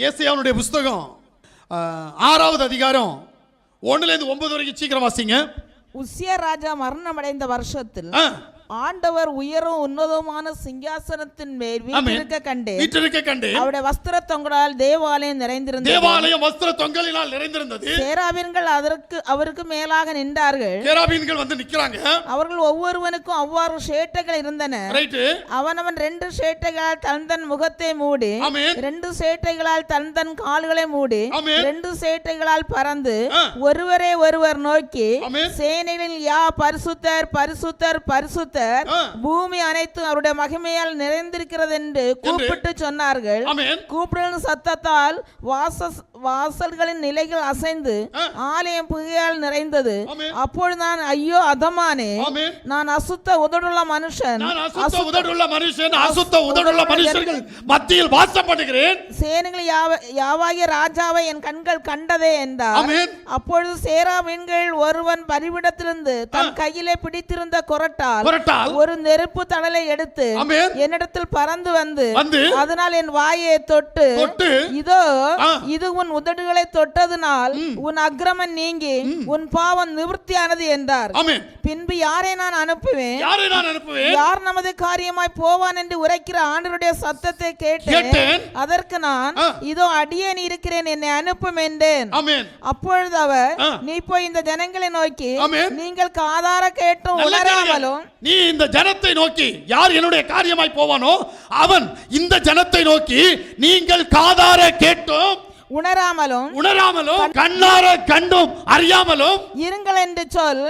ஏசையாவுடைய புஸ்தகம் ஆறாவது அதிகாரம் ஒண்ணுல இருந்து ஒன்பது வரைக்கும் சீக்கிரம் வாசிங்க. உசியா ராஜா மரணமடைந்த வருஷத்தில் ஆ, ஆண்டவர் உயரும் உன்னதமான சிங்காசனத்தின் மேல். வீற்றிருக்க கண்டேன். வீற்றிருக்க கண்டு அவருடைய வஸ்திர தொங்கலால் தேவாலயம் நிறைந்திருந்தது. தேவாலயம் வஸ்திர தொங்கலினால் நிறைந்திருந்தது. சேராபீன்கள் அதற்கு அவருக்கு மேலாக நின்றார்கள். கேராபீன்கள் வந்து நிக்கிறாங்க அவர்கள் ஒவ்வொருவனுக்கும் அவ்வாறு ஷேட்டைகள் இருந்தன. அவனவன் ரெண்டு சேட்டைகளால் தன் தன் முகத்தை மூடி ரெண்டு சேட்டைகளால் தன் தன் கால்களை மூடி. ரெண்டு சேட்டைகளால் பறந்து. ஒருவரே ஒருவர் நோக்கி. சேனைகளில் யா பரிசுத்தர் பரிசுத்தர் பரிசுத்தர். ஆ. பூமி அனைத்தும் அவருடைய மகிமையால் நிறைந்திருக்கிறது என்று கூப்பிட்டு சொன்னார்கள். கூப்பிடுகிற சத்தத்தால் வாச வாசல்களின் நிலைகள் அசைந்து. ஆலயம் புகையால் நிறைந்தது. அப்பொழுது நான் ஐயோ அதமானே நான் அசுத்த உதடுள்ள மனுஷன் உதடுள்ள மனுஷன் அசுத்த உதடுள்ள மனுஷர்கள் மத்தியில் வாசம் பண்ணுகிறேன் சேனைகள் யாவ யாவாகிய ராஜாவை என் கண்கள் கண்டதே என்றார். அப்பொழுது சேரா மீன்கள் ஒருவன் பரிவிடத்திலிருந்து தன் கையிலே பிடித்திருந்த கொரட்டால் புரட்டால் ஒரு நெருப்பு தணலை எடுத்து என்னிடத்தில் பறந்து வந்து அதனால் என் வாயை தொட்டு இதோ. இது உன் உதடுகளை தொட்டதினால் உன் அக்கிரமம் நீங்கி உன் பாவம் நிவர்த்தியானது என்றார். பின்பு யாரை நான் அனுப்புவேன்? யாரை நான் அனுப்புவேன்? யார் நமது காரியமாய் போவான் என்று உரைக்கிற ஆண்டருடைய சத்தத்தை கேட்டேன். அதற்கு நான். இதோ அடியேன் இருக்கிறேன் என்னை அனுப்பும் என்றேன். அப்பொழுது அவர். நீ போய் இந்த ஜனங்களை நோக்கி. நீங்கள் காதார கேட்டும் உணராமலும். நீ இந்த ஜனத்தை நோக்கி யார் என்னுடைய காரியமாய் போவானோ அவன் இந்த ஜனத்தை நோக்கி நீங்கள் காதார கேட்டோம். உணராமலும் உணராமலும் கண்ணார கண்டும் அறியாமலும் இருங்கள் என்று சொல்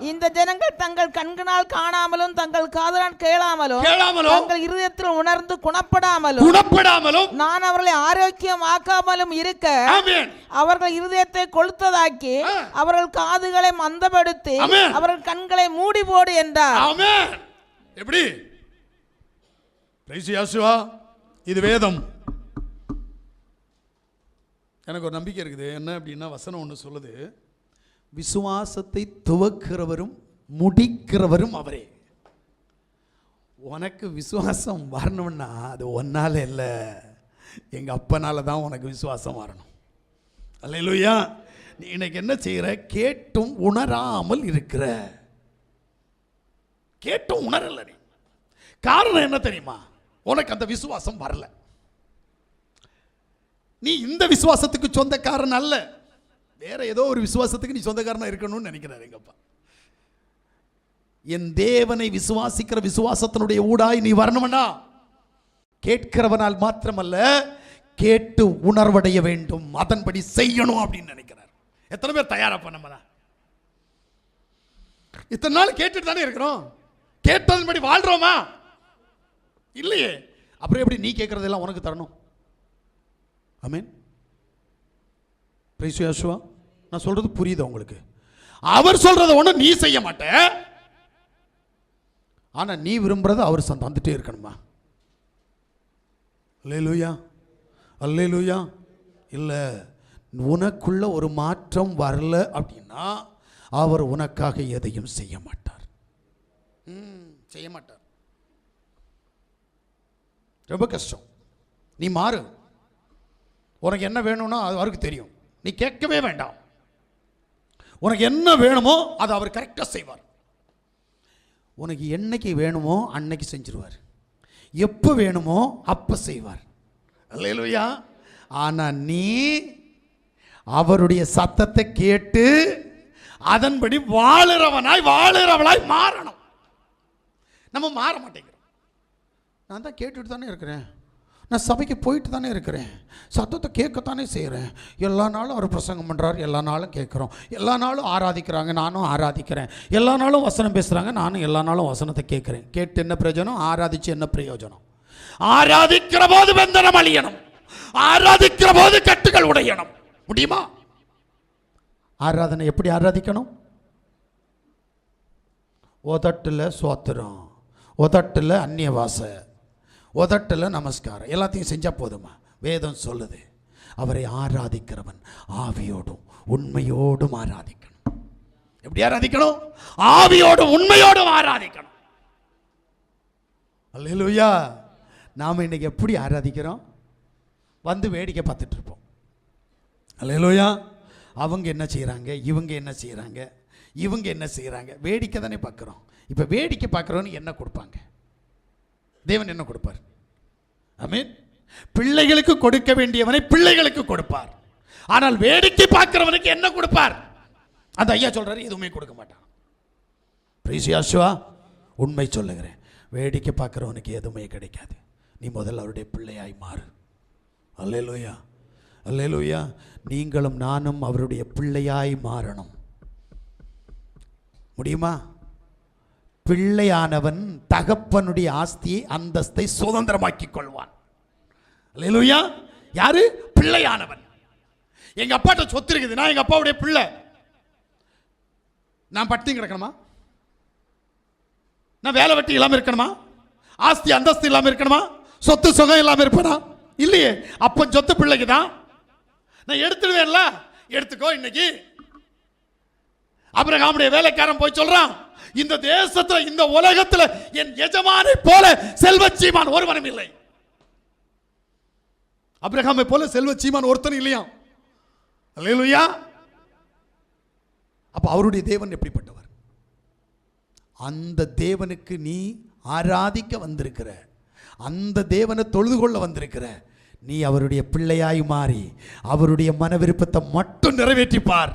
இந்த ஜனங்கள் தங்கள் கண்களால் காணாமலும் தங்கள் காதலால் கேளாமலும் கேளாமலும் தங்கள் இருதயத்தில் உணர்ந்து குணப்படாமலும் குணப்படாமலும் நான் அவர்களை ஆரோக்கியமாக்காமலும் இருக்க ஆமென். அவர்கள் இருதயத்தை கொளுத்ததாக்கி. அவர்கள் காதுகளை மந்தப்படுத்தி. அவர்கள் கண்களை மூடி போடு என்றார். ஆமென். எப்படி? இது வேதம். எனக்கு ஒரு நம்பிக்கை இருக்குது. என்ன அப்படின்னா வசனம் ஒன்று சொல்லுது. விசுவாசத்தை துவக்கிறவரும் முடிக்கிறவரும் அவரே. உனக்கு விசுவாசம் வரணும்னா அது ஒன்னால் இல்லை. எங்கள் அப்பனால் தான் உனக்கு விசுவாசம் வரணும். அல்லையா நீ இன்னைக்கு என்ன செய்கிற கேட்டும் உணராமல் இருக்கிற. கேட்டும் உணரல நீ. காரணம் என்ன தெரியுமா? உனக்கு அந்த விசுவாசம் வரலை. நீ இந்த விசுவாசத்துக்கு சொந்தக்காரன் அல்ல. வேற ஏதோ ஒரு விசுவாசத்துக்கு நீ சொந்தக்காரனாக இருக்கணும்னு நினைக்கிறாரு எங்கப்பா என் தேவனை விசுவாசிக்கிற விசுவாசத்தினுடைய ஊடாய் நீ வரணும்னா கேட்கிறவனால் மாத்திரமல்ல கேட்டு உணர்வடைய வேண்டும். அதன்படி செய்யணும் அப்படின்னு நினைக்கிறார். எத்தனை பேர் தயாராக பண்ண இத்தனை நாள் கேட்டுட்டு தானே இருக்கிறோம். கேட்டதன்படி வாழ்றோமா? இல்லையே. அப்புறம் எப்படி நீ கேட்கறதெல்லாம் உனக்கு தரணும்? ஆமீன் பிரைஸ் யாசுவா நான் சொல்றது புரியுது உங்களுக்கு? அவர் சொல்றத ஒன்று நீ செய்ய மாட்ட. ஆனால் நீ விரும்புகிறத அவர் சந்த- தந்துட்டே இருக்கணுமா? அல்லேலூயா. அல்லேலூயா. இல்லை உனக்குள்ள ஒரு மாற்றம் வரல அப்படின்னா அவர் உனக்காக எதையும் செய்ய மாட்டார். ம், செய்ய மாட்டார். ரொம்ப கஷ்டம். நீ மாறு. உனக்கு என்ன வேணும்னா அது அவருக்கு தெரியும். நீ கேட்கவே வேண்டாம். உனக்கு என்ன வேணுமோ அதை அவர் கரெக்டாக செய்வார். உனக்கு என்னைக்கு வேணுமோ அன்னைக்கு செஞ்சிருவார். எப்போ வேணுமோ அப்போ செய்வார். இல்லையா ஆனால் நீ அவருடைய சத்தத்தை கேட்டு அதன்படி வாழுறவனாய் வாழுறவளாய் மாறணும். நம்ம மாற மாட்டேங்கிறோம். நான் தான் கேட்டுட்டு தானே இருக்கிறேன். நான் சபைக்கு போயிட்டு தானே இருக்கிறேன். சத்தத்தை கேட்கத்தானே செய்கிறேன் எல்லா நாளும் அவர் பிரசங்கம் பண்ணுறார் எல்லா நாளும் கேட்குறோம். எல்லா நாளும் ஆராதிக்கிறாங்க நானும் ஆராதிக்கிறேன். எல்லா நாளும் வசனம் பேசுகிறாங்க நானும் எல்லா நாளும் வசனத்தை கேட்குறேன். கேட்டு என்ன பிரயோஜனம்? ஆராதிச்சு என்ன பிரயோஜனம்? ஆராதிக்கிற போது வெந்தனம் அழியணும். ஆராதிக்கிற போது கட்டுகள் உடையணும். முடியுமா? ஆராதனை எப்படி ஆராதிக்கணும்? உதட்டில் சோத்திரம் உதட்டில் அந்நிய வாசை உதட்டில் நமஸ்காரம். எல்லாத்தையும் செஞ்சால் போதுமா? வேதம் சொல்லுது. அவரை ஆராதிக்கிறவன் ஆவியோடும் உண்மையோடும் ஆராதிக்கணும். எப்படி ஆராதிக்கணும்? ஆவியோடும் உண்மையோடும் ஆராதிக்கணும். அல்லேலூயா. நாம் இன்னைக்கு எப்படி ஆராதிக்கிறோம்? வந்து வேடிக்கை பார்த்துட்டு இருப்போம். அல்லையிலோயா அவங்க என்ன செய்கிறாங்க இவங்க என்ன செய்கிறாங்க இவங்க என்ன செய்கிறாங்க வேடிக்கை தானே பார்க்குறோம். இப்போ வேடிக்கை பார்க்குறோன்னு என்ன கொடுப்பாங்க? தேவன் என்ன கொடுப்பார்? அமீன் பிள்ளைகளுக்கு கொடுக்க வேண்டியவனை பிள்ளைகளுக்கு கொடுப்பார். ஆனால் வேடிக்கை பார்க்கிறவனுக்கு என்ன கொடுப்பார்? அந்த ஐயா சொல்றாரு எதுவுமே கொடுக்க மாட்டான். பிரிசியாசுவா உண்மை சொல்லுகிறேன். வேடிக்கை பார்க்கிறவனுக்கு எதுவுமே கிடைக்காது. நீ முதல்ல அவருடைய பிள்ளையாய் மாறு. அல்லேலூயா அல்லேலூயா நீங்களும் நானும் அவருடைய பிள்ளையாய் மாறணும். முடியுமா? பிள்ளையானவன் தகப்பனுடைய ஆஸ்தியை அந்தஸ்தை சுதந்திரமாக்கிக் கொள்வான் அல்லேலூயா. யாரு? பிள்ளையானவன். எங்க அப்பாட்ட சொத்து இருக்குது. நான் எங்க அப்பாவுடைய பிள்ளை. நான் பட்டி கிடக்கணுமா? நான் வேலை வெட்டி இல்லாம இருக்கணுமா? ஆஸ்தி அந்தஸ்து இல்லாம இருக்கணுமா? சொத்து சுகம் இல்லாம இருப்பேனா இல்லையே. அப்பன் சொத்து பிள்ளைக்கு தான் நான் எடுத்துடுவேன்ல. எடுத்துக்கோ இன்னைக்கு. அபிரகாமுடைய வேலைக்காரன் போய் சொல்றான் இந்த தேசத்துல இந்த உலகத்துல என் எஜமானை போல செல்வ சீமான் ஒருவனும் இல்லை. அபிரகாமை போல செல்வச்சீமான் ஒருத்தன் இல்லையா இல்லையா அப்ப அவருடைய தேவன் எப்படிப்பட்டவர்? அந்த தேவனுக்கு நீ ஆராதிக்க வந்திருக்கிற அந்த தேவனை தொழுது கொள்ள வந்திருக்கிற நீ அவருடைய பிள்ளையாய் மாறி அவருடைய மன விருப்பத்தை மட்டும் நிறைவேற்றிப்பார்.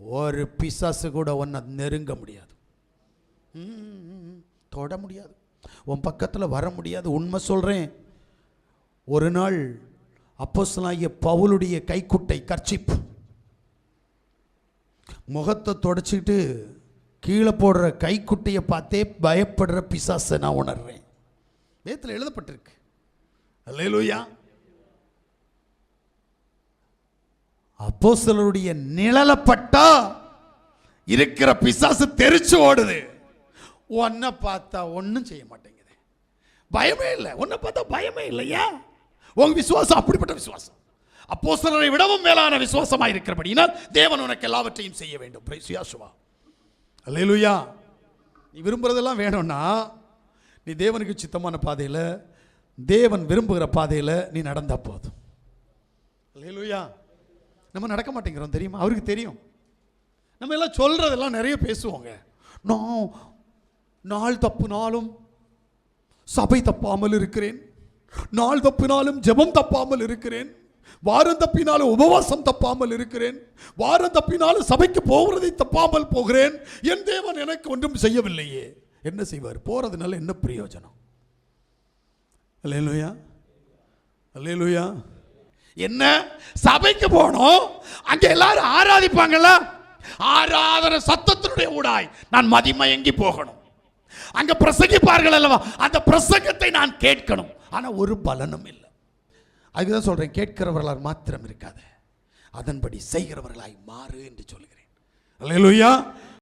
ஒரு பிசாசு கூட உன்னை நெருங்க முடியாது. ம், தொட முடியாது. உன் பக்கத்தில் வர முடியாது. உண்மை சொல்கிறேன் ஒரு நாள் அப்போசலாகிய பவுலுடைய கைக்குட்டை கர்ச்சிப்பு. முகத்தை தொடச்சிக்கிட்டு கீழே போடுற கைக்குட்டையை பார்த்தே பயப்படுற பிசாசை நான் உணர்றேன். வேதத்தில் எழுதப்பட்டிருக்கு. அப்போ சிலருடைய நிழலப்பட்டா இருக்கிற பிசாசு தெரிச்சு ஓடுது. ஒன்றை பார்த்தா ஒன்றும் செய்ய மாட்டேங்குது. பயமே இல்லை. ஒன்றை பார்த்தா பயமே இல்லையா உங்க விசுவாசம் அப்படிப்பட்ட விசுவாசம். அப்போஸ்தலரை விடவும் மேலான விசுவாசமாக இருக்கிறபடினால் தேவன் உனக்கு எல்லாவற்றையும் செய்ய வேண்டும். Praise Yahshua. நீ விரும்புறதெல்லாம் வேணும்னா நீ தேவனுக்கு சித்தமான பாதையில் தேவன் விரும்புகிற பாதையில் நீ நடந்தால் போதும். அல்லேலூயா நம்ம நடக்க மாட்டேங்கிறோம் தெரியுமா? அவருக்கு தெரியும். நம்ம எல்லாம் சொல்கிறதெல்லாம் நிறைய பேசுவோங்க. நான் நாள் தப்புனாலும் சபை தப்பாமல் இருக்கிறேன். நாள் தப்பினாலும் ஜெபம் தப்பாமல் இருக்கிறேன். வாரம் தப்பினாலும் உபவாசம் தப்பாமல் இருக்கிறேன். வாரம் தப்பினாலும் சபைக்கு போகிறதை தப்பாமல் போகிறேன். என் தேவன் எனக்கு ஒன்றும் செய்யவில்லையே. என்ன செய்வார்? போகிறதுனால என்ன பிரயோஜனம்? அல்லையா அல்லையா என்ன? சபைக்கு போனோம். அங்கே எல்லாரும் ஆராதிப்பாங்கல்ல? ஆராதன சத்தத்தினுடைய ஊடாய் நான் மதிமயங்கி போகணும். அங்க பிரசங்கிப்பார்கள் அல்லவா? அந்த பிரசங்கத்தை நான் கேட்கணும். ஆனா ஒரு பலனும் இல்லை. அதுதான் சொல்றேன் கேட்கிறவர்களால் மாத்திரம் இருக்காது. அதன்படி செய்கிறவர்களாய் மாறு என்று சொல்கிறேன். அல்லேலூயா.